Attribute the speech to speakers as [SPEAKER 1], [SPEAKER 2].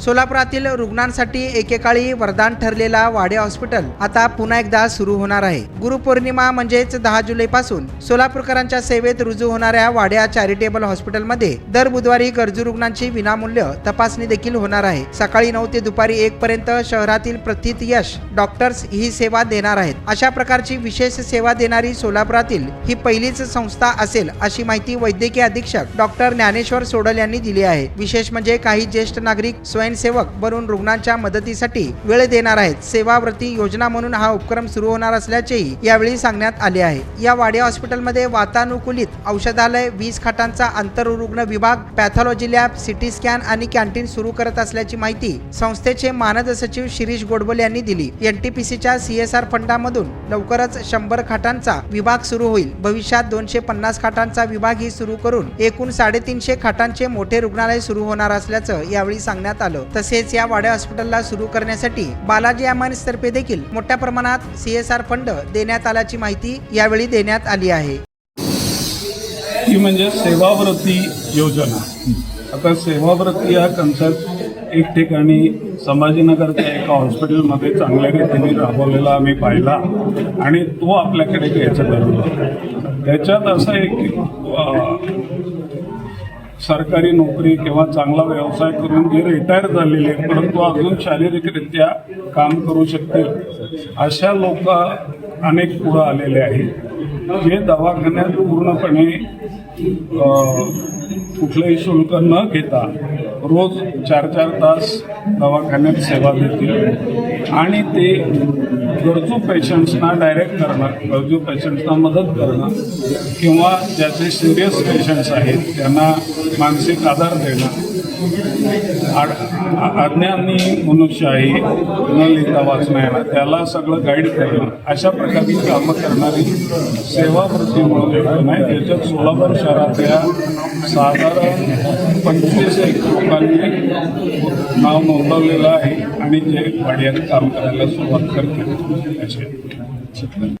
[SPEAKER 1] सोलापुरातील रुग्णांसाठी एकेकाळी वरदान ठरलेला वाडे हॉस्पिटल आता पुन्हा एकदा सुरू होणार आहे. गुरुपौर्णिमा म्हणजेच दहा जुलै पासून सोलापूरकरांच्या सेवेत रुजू होणाऱ्या वाड्या चॅरिटेबल हॉस्पिटलमध्ये दर बुधवारी गरजू रुग्णांची विनामूल्य तपासणी देखील होणार आहे. सकाळी नऊ ते दुपारी एक पर्यंत शहरातील प्रथित यश डॉक्टर्स ही सेवा देणार आहेत. अशा प्रकारची विशेष सेवा देणारी सोलापुरातील ही पहिलीच संस्था असेल अशी माहिती वैद्यकीय अधीक्षक डॉक्टर ज्ञानेश्वर सोडल यांनी दिली आहे. विशेष म्हणजे काही ज्येष्ठ नागरिक स्वयं स्वयंसेवक बनून रुग्णांच्या मदतीसाठी वेळ देणार आहेत. सेवाव्रती योजना म्हणून हा उपक्रम सुरू होणार असल्याचेही यावेळी सांगण्यात आले आहे. या वाडिया हॉस्पिटलमध्ये वातानुकूलित औषधालय वीस खाटांचा आंतररुग्ण विभाग पॅथॉलॉजी लॅब सिटी स्कॅन आणि कॅन्टीन सुरू करत असल्याची माहिती संस्थेचे मानद सचिव शिरीष गोडबोले यांनी दिली. एनटीपीसीच्या सीएसआर फंडामधून लवकरच शंभर खाटांचा विभाग सुरू होईल. भविष्यात दोनशे पन्नास खाटांचा विभागही सुरू करून एकूण साडेतीनशे खाटांचे मोठे रुग्णालय सुरू होणार असल्याचं यावेळी सांगण्यात आलं. तसेच या वाड्या हॉस्पिटलला सुरू करण्यासाठी बालाजी अमानिस तर्फे देखील मोठ्या प्रमाणात सीएसआर फंड देण्यात आल्याची माहिती यावेळी देण्यात आली आहे.
[SPEAKER 2] ही म्हणजे सेवाव्रती योजना. आता सेवाव्रती हा कन्सेप्ट एक ठिकाणी संभाजीनगरच्या एका हॉस्पिटलमध्ये चांगल्या रीतीने राबवलेला आम्ही पाहिला आणि तो आपल्याकडे घ्यायचा ठरवला. त्याच्यात असं एक सरकारी नोकरी किंवा चांगला व्यवसाय करून जे रिटायर झालेले आहेत, परंतु अजून शारीरिकरित्या काम करू शकतील अशा लोक अनेक पुढं आलेले आहेत. जे दवाखान्यात पूर्णपणे कुठलंही शुल्क न घेता रोज चार चार तास दवाखान्यात सेवा देतील आणि ते गरजू पेशंट्सना डायरेक्ट करणं गरजू पेशंट्सना मदत करणं किंवा ज्याचे सिरियस पेशंट्स आहेत त्यांना मानसिक आधार देणं अज्ञानी मनुष्य आहे न लिहिता वाचता येणार त्याला सगळं गाईड करणं अशा प्रकारची कामं करणारी सेवावृत्ती म्हणून योजना आहे त्याच्यात सोलापूर शहरातल्या साधारण पंचवीस एक लोकांनी नाव नोंदवलेलं आहे आणि जे वाड्यात काम करायला सुरुवात करतील. असे.